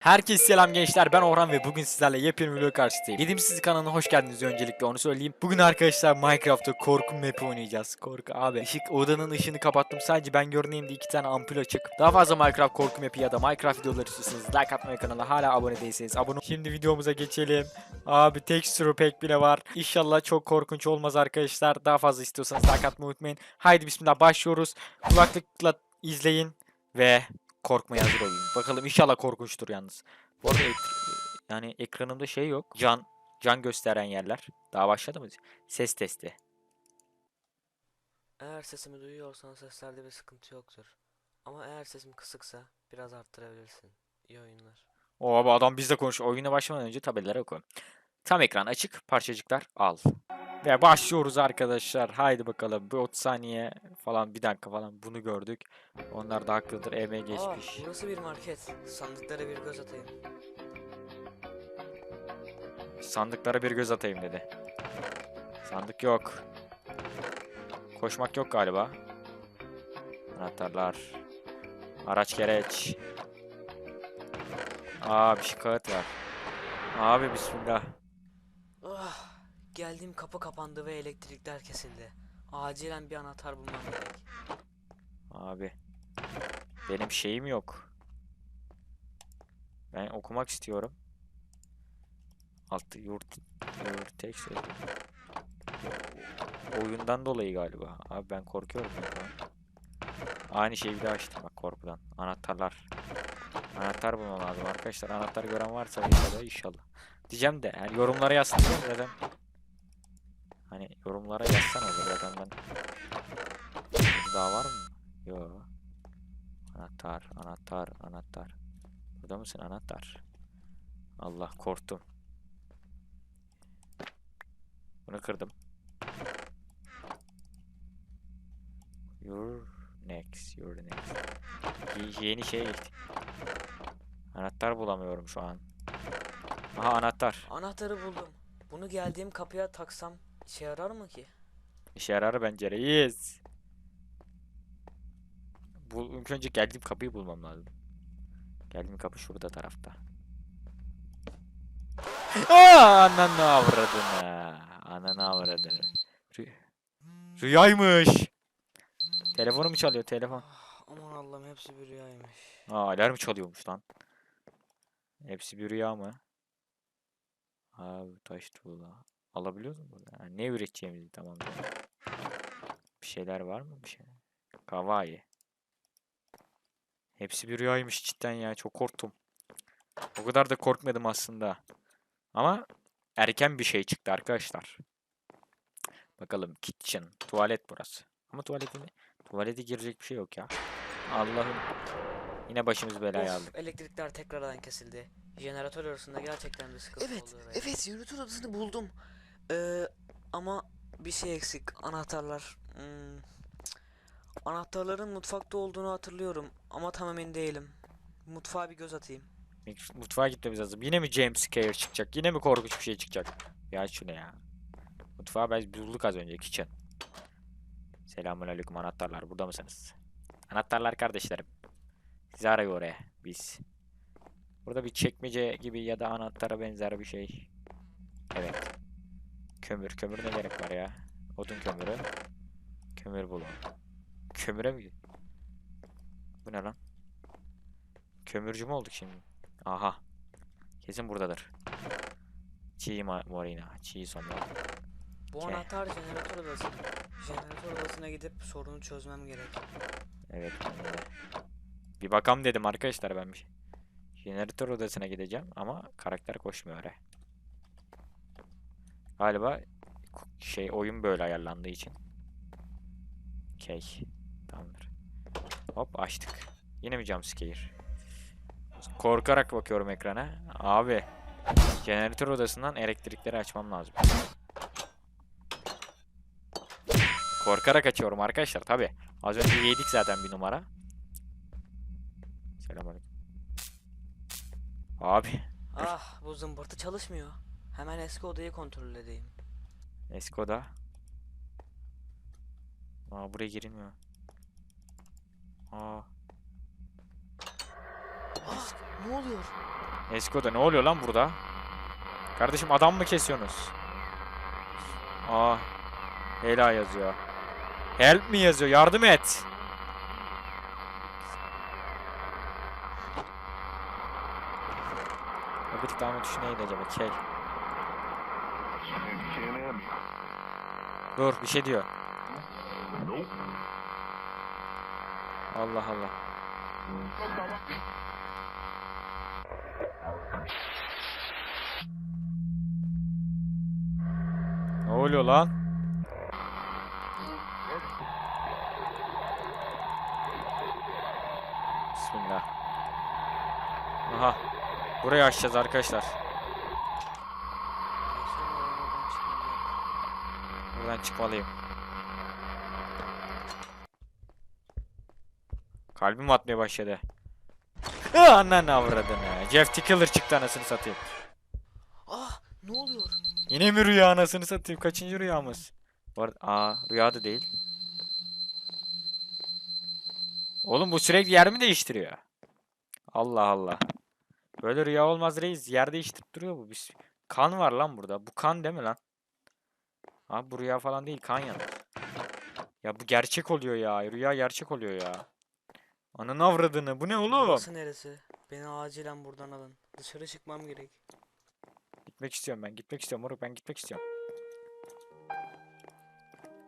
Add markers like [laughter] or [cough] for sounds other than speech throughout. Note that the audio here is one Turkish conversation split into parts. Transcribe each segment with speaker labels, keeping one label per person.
Speaker 1: Herkese selam gençler ben Orhan ve bugün sizlerle yepyeni video karşınızdayım. Yedim sizi kanalına hoş geldiniz öncelikle onu söyleyeyim. Bugün arkadaşlar Minecraft'ta korku map'i oynayacağız. Korku abi. Işık odanın ışığını kapattım sadece ben görüneyim diye iki tane ampul açık. Daha fazla Minecraft korku map'i ya da Minecraft videoları istiyorsanız like atmayı kanala hala abone değilseniz abone. Şimdi videomuza geçelim. Abi texture pack bile var. İnşallah çok korkunç olmaz arkadaşlar. Daha fazla istiyorsanız like atmayı unutmayın. Haydi bismillah başlıyoruz. Kulaklıkla izleyin ve korkmaya hazır olun. Bakalım inşallah korkunçtur yalnız. Bu arada ek- yani ekranımda şey yok. Can can gösteren yerler. Daha başladı mı? Ses testi.
Speaker 2: Eğer sesimi duyuyorsan seslerde bir sıkıntı yoktur. Ama eğer sesim kısıksa biraz arttırabilirsin. İyi oyunlar.
Speaker 1: O abi adam bizle konuş. Oyuna başlamadan önce tabelaları oku. Tam ekran açık. Parçacıklar al. Ve başlıyoruz arkadaşlar. Haydi bakalım. Bir 30 saniye falan bir dakika falan bunu gördük. Onlar da haklıdır. Emeğe geçmiş.
Speaker 2: Aa, burası bir market. Sandıklara bir göz atayım.
Speaker 1: Sandıklara bir göz atayım dedi. Sandık yok. Koşmak yok galiba. Anahtarlar. Araç gereç. Aa bir şey kağıt var. Abi bismillah.
Speaker 2: Geldiğim kapı kapandı ve elektrikler kesildi. Acilen bir anahtar bulmam gerek.
Speaker 1: Abi. Benim şeyim yok. Ben okumak istiyorum. Altı yurt yurt şey. Oyundan dolayı galiba. Abi ben korkuyorum ya. Aynı şeyi bir daha açtım bak korkudan. Anahtarlar. Anahtar bulmam lazım arkadaşlar. Anahtar gören varsa inşallah inşallah. Diyeceğim de yani yorumlara yazsın zaten. Hani yorumlara yazsan olur zaten ben. Daha var mı? Yok. Anahtar, anahtar, anahtar. Burada mısın anahtar? Allah korktum. Bunu kırdım. You're next, you're next. Ye- yeni şeye geçtik. Anahtar bulamıyorum şu an. Aha anahtar.
Speaker 2: Anahtarı buldum. Bunu geldiğim kapıya taksam işe yarar mı ki?
Speaker 1: İşe yarar bence reis. Bu ilk önce geldiğim kapıyı bulmam lazım. Geldiğim kapı şurada tarafta. Aa, ananı avradını. Ananı avradını. Rü- Rüyaymış. Telefonu mu çalıyor telefon?
Speaker 2: Ah, aman Allah'ım hepsi bir rüyaymış.
Speaker 1: Aa alarm çalıyormuş lan. Hepsi bir rüya mı? Abi taş tuğla. Alabiliyoruz mu? Ha, ne üreteceğimizi tamam. Bir şeyler var mı? Bir şey. Kavai. Hepsi bir rüyaymış cidden ya. Çok korktum. O kadar da korkmadım aslında. Ama erken bir şey çıktı arkadaşlar. Bakalım kitchen. Tuvalet burası. Ama tuvaletinde tuvalete girecek bir şey yok ya. Allah'ım. Yine başımız belaya aldık.
Speaker 2: elektrikler tekrardan kesildi. Jeneratör arasında gerçekten bir sıkıntı
Speaker 3: Evet,
Speaker 2: oldu ve-
Speaker 3: evet yürütü odasını buldum.
Speaker 2: Ee, ama bir şey eksik. Anahtarlar. Hmm. Anahtarların mutfakta olduğunu hatırlıyorum ama tam emin değilim. Mutfağa bir göz atayım.
Speaker 1: Mutfağa gitmemiz lazım. Yine mi James Scare çıkacak? Yine mi korkunç bir şey çıkacak? Ya şunu ya. Mutfağı biz bulduk az önce. Kitchen. Selamünaleyküm anahtarlar. Burada mısınız? Anahtarlar kardeşlerim. Sizi arıyor oraya. Biz. Burada bir çekmece gibi ya da anahtara benzer bir şey. Evet. Kömür. Kömür ne gerek var ya? Odun kömürü. Kömür bulun. Kömüre mi? Bu ne lan? Kömürcü mü olduk şimdi? Aha. Kesin buradadır. Çiğ morina. Çiğ somla.
Speaker 2: Bu
Speaker 1: Okey.
Speaker 2: anahtar jeneratör odası. Jeneratör odasına gidip sorunu çözmem gerek.
Speaker 1: Evet. Bir bakam dedim arkadaşlar ben bir şey. Jeneratör odasına gideceğim ama karakter koşmuyor oraya. Galiba şey oyun böyle ayarlandığı için. Okey. Tamamdır. Hop açtık. Yine mi jumpscare? Korkarak bakıyorum ekrana. Abi. Jeneratör odasından elektrikleri açmam lazım. Korkarak açıyorum arkadaşlar tabi. Az önce yedik zaten bir numara. Selamünaleyküm. Abi.
Speaker 2: Ah bu zımbırtı çalışmıyor. Hemen eski odayı kontrol edeyim.
Speaker 1: Eski oda. Aa buraya girilmiyor. Aa.
Speaker 3: Ah, ne oluyor?
Speaker 1: Esko'da ne oluyor lan burada? Kardeşim adam mı kesiyorsunuz? Aa. Hela yazıyor. Help mi yazıyor? Yardım et. Öbür tane tuşu neydi acaba? K. Dur bir şey diyor. Allah Allah. Ne oluyor lan? Bismillah. Aha. Burayı açacağız arkadaşlar. Buradan çıkmalıyım. Kalbim atmaya başladı. Ah, Ananı avradını. Jeff Tickler çıktı anasını satayım.
Speaker 2: Ah ne oluyor?
Speaker 1: Yine mi rüya anasını satayım? Kaçıncı rüyamız? Bu arada, aa rüya da değil. Oğlum bu sürekli yer mi değiştiriyor? Allah Allah. Böyle rüya olmaz reis. Yer değiştirip duruyor bu. Biz... Kan var lan burada. Bu kan değil mi lan? Abi bu rüya falan değil. Kan yanı. Ya bu gerçek oluyor ya. Rüya gerçek oluyor ya. Ananı avradını. Bu ne oğlum?
Speaker 2: Burası neresi? Beni acilen buradan alın. Dışarı çıkmam gerek.
Speaker 1: Gitmek istiyorum ben. Gitmek istiyorum moruk. Ben gitmek istiyorum.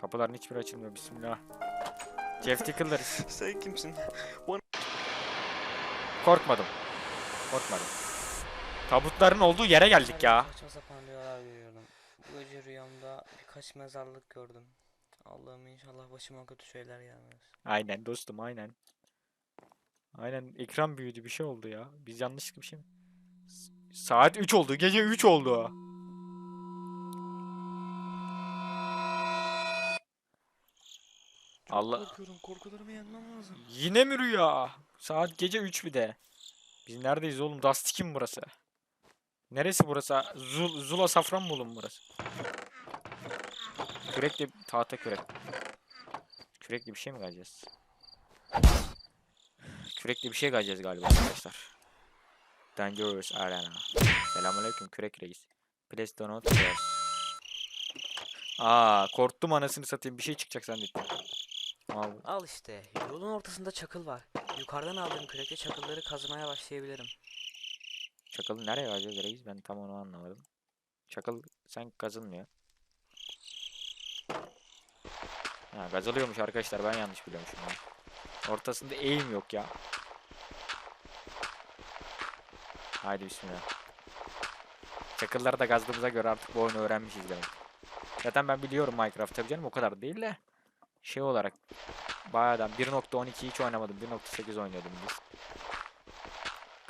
Speaker 1: Kapıların hiçbiri açılmıyor. Bismillah. Jeff Tickler. [laughs]
Speaker 2: Sen kimsin?
Speaker 1: Korkmadım. Korkmadım. Tabutların olduğu yere geldik ya.
Speaker 2: Saçma sapan rüyalar görüyorum. Bu gece rüyamda birkaç mezarlık gördüm. Allah'ım inşallah başıma kötü şeyler gelmez.
Speaker 1: Aynen dostum aynen. Aynen ekran büyüdü bir şey oldu ya. Biz yanlışlıkla bir şey mi? S- Saat 3 oldu. Gece 3 oldu.
Speaker 2: Çok
Speaker 1: Allah-
Speaker 2: korkuyorum. Korkularımı yenmem lazım.
Speaker 1: Yine mi rüya? Saat gece 3 bir de. Biz neredeyiz oğlum? Dusty mi burası? Neresi burası? Zul Zula Safranbolu mu burası? Kürekle tahta kürek. Kürekle bir şey mi kayacağız? Kürekle bir şey kayacağız galiba arkadaşlar. Dangerous Arena. Selamünaleyküm kürek reis. Please do not press. Aa korktum anasını satayım bir şey çıkacak zannettim. Al.
Speaker 2: Al işte. Yolun ortasında çakıl var. Yukarıdan aldığım kürekle çakılları kazmaya başlayabilirim.
Speaker 1: Çakalı nereye vereceğiz reis? Ben tam onu anlamadım. Çakıl sen kazılmıyor. Ha kazılıyormuş arkadaşlar ben yanlış biliyormuşum ya. Ortasında eğim yok ya. Haydi bismillah. Çakılları da kazdığımıza göre artık bu oyunu öğrenmişiz demek. Zaten ben biliyorum Minecraft tabii canım o kadar değil de. Şey olarak bayağıdan 1.12 hiç oynamadım. 1.8 oynuyordum biz.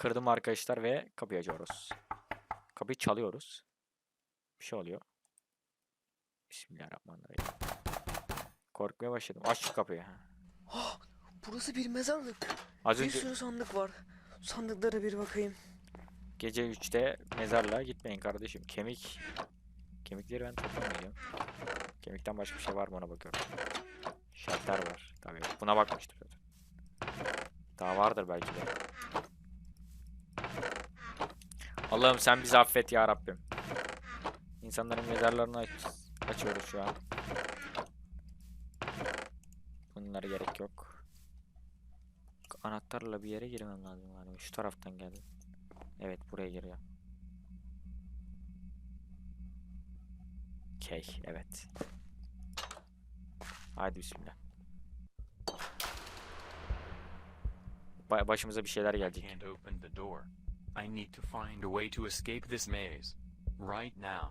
Speaker 1: Kırdım arkadaşlar ve kapıyı açıyoruz. Kapıyı çalıyoruz. Bir şey oluyor. Bismillahirrahmanirrahim. Korkmaya başladım. Aç şu kapıyı.
Speaker 2: Ah, burası bir mezarlık.
Speaker 1: Az
Speaker 2: Bir
Speaker 1: önce
Speaker 2: sürü sandık var. Sandıklara bir bakayım.
Speaker 1: gece 3'te mezarlığa gitmeyin kardeşim. Kemik. Kemikleri ben toplamayacağım. Kemikten başka bir şey var mı ona bakıyorum. Şalter var. Tabii buna bakmıştım zaten. Daha vardır belki de. Allah'ım sen bizi affet ya Rabbim. İnsanların mezarlarını aç açıyoruz şu an. Bunlara gerek yok. Anahtarla bir yere girmem lazım galiba. Şu taraftan geldim. Evet buraya giriyor. Okey evet. Haydi bismillah. Ba- başımıza bir şeyler gelecek.
Speaker 3: I need to find a way to escape this maze. Right now.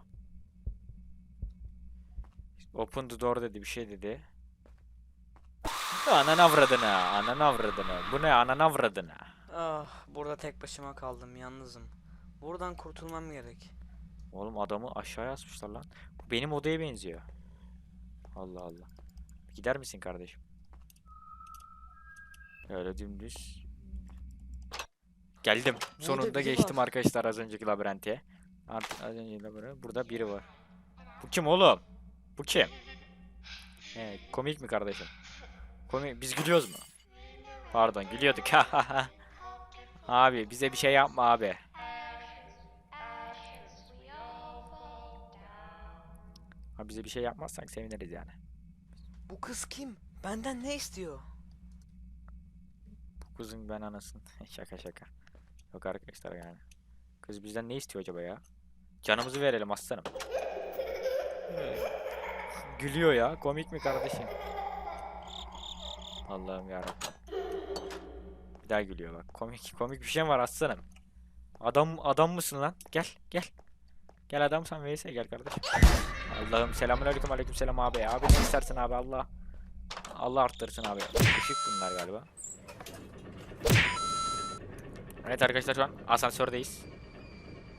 Speaker 1: Open the door dedi bir şey dedi. Anan avradını, anan avradını. Bu ne anan avradını?
Speaker 2: Ah, burada tek başıma kaldım. Yalnızım. Buradan kurtulmam gerek.
Speaker 1: Oğlum adamı aşağıya asmışlar lan. Bu benim odaya benziyor. Allah Allah. Gider misin kardeşim? Öyle dümdüz. Geldim. Burada
Speaker 2: Sonunda
Speaker 1: geçtim
Speaker 2: var.
Speaker 1: arkadaşlar az önceki labirentiye. Az önceki labirent. Burada biri var. Bu kim oğlum? Bu kim? He, komik mi kardeşim? Komik. Biz gülüyoruz mu? Pardon gülüyorduk. [laughs] abi bize bir şey yapma abi. Abi bize bir şey yapmazsak seviniriz yani.
Speaker 2: Bu kız kim? Benden ne istiyor?
Speaker 1: Bu kızın ben anasın. [laughs] şaka şaka. Yok arkadaşlar yani. Kız bizden ne istiyor acaba ya? Canımızı verelim aslanım. Gülüyor ya. Komik mi kardeşim? Allah'ım yarabbim. Bir daha gülüyor bak. Komik komik bir şey var aslanım? Adam adam mısın lan? Gel gel. Gel adamsan Veysel gel kardeşim. Allah'ım selamünaleyküm aleyküm selam abi. Abi ne istersin abi Allah. Allah arttırsın abi. Işık bunlar galiba. Evet arkadaşlar şu an asansördeyiz.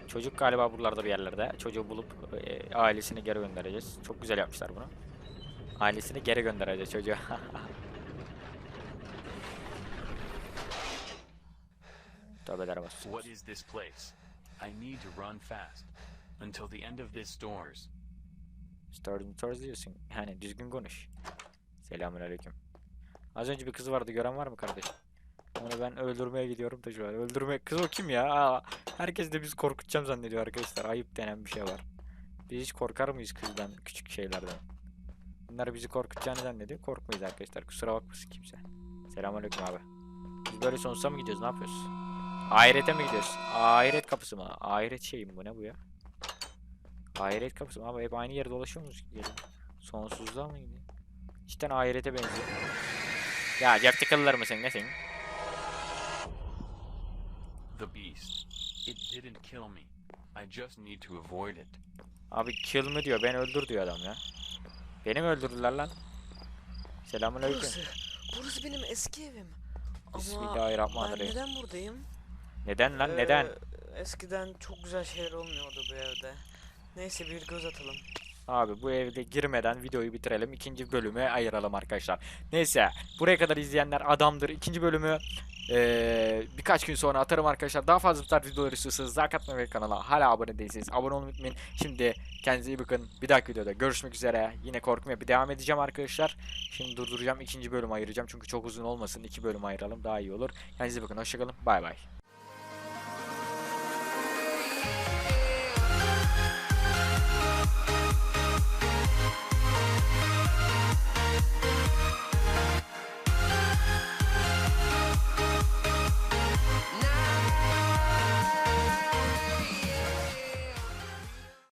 Speaker 1: Çocuk galiba buralarda bir yerlerde. Çocuğu bulup e, ailesini geri göndereceğiz. Çok güzel yapmışlar bunu. Ailesini geri göndereceğiz çocuğa. [laughs] Tövbeler olsun.
Speaker 3: What is this place? I need to run fast. Until the end of this doors.
Speaker 1: Starting Tours diyorsun. Yani düzgün konuş. Selamünaleyküm. Az önce bir kız vardı gören var mı kardeşim? Onu ben öldürmeye gidiyorum da şu an. Öldürme kız o kim ya? Aa, herkes de bizi korkutacağım zannediyor arkadaşlar. Ayıp denen bir şey var. Biz hiç korkar mıyız kızdan, küçük şeylerden? Bunlar bizi korkutacağını zannediyor. Korkmayız arkadaşlar. Kusura bakmasın kimse. Selamünaleyküm abi. Biz böyle sonsuza mı gidiyoruz? Ne yapıyoruz? Ahirete mi gidiyoruz? Ahiret kapısı mı? Ahiret şeyi mi bu? Ne bu ya? Ahiret kapısı mı? Abi hep aynı yerde dolaşıyor muyuz? Sonsuzluğa mı gidiyor? Cidden ahirete benziyor. Ya Jeff Tickle'lar mısın? Nesin?
Speaker 3: The beast. It didn't kill me. I just need to avoid it.
Speaker 1: Abi kill mı diyor. Ben öldür diyor adam ya. Beni mi öldürdüler lan? Selamünaleyküm.
Speaker 2: Burası. Burası benim eski evim. Ama ben neden buradayım?
Speaker 1: Neden lan? Neden?
Speaker 2: Ee, eskiden çok güzel şeyler olmuyordu bu evde. Neyse bir göz atalım.
Speaker 1: Abi bu evde girmeden videoyu bitirelim. ikinci bölüme ayıralım arkadaşlar. Neyse buraya kadar izleyenler adamdır. İkinci bölümü ee, birkaç gün sonra atarım arkadaşlar. Daha fazla tutar videoları istiyorsanız like atmayı ve kanala hala abone değilseniz abone olmayı unutmayın. Şimdi kendinize iyi bakın. Bir dahaki videoda görüşmek üzere. Yine korkum yapı devam edeceğim arkadaşlar. Şimdi durduracağım. ikinci bölüm ayıracağım. Çünkü çok uzun olmasın. iki bölüm ayıralım. Daha iyi olur. Kendinize iyi bakın. Hoşçakalın. Bay bay.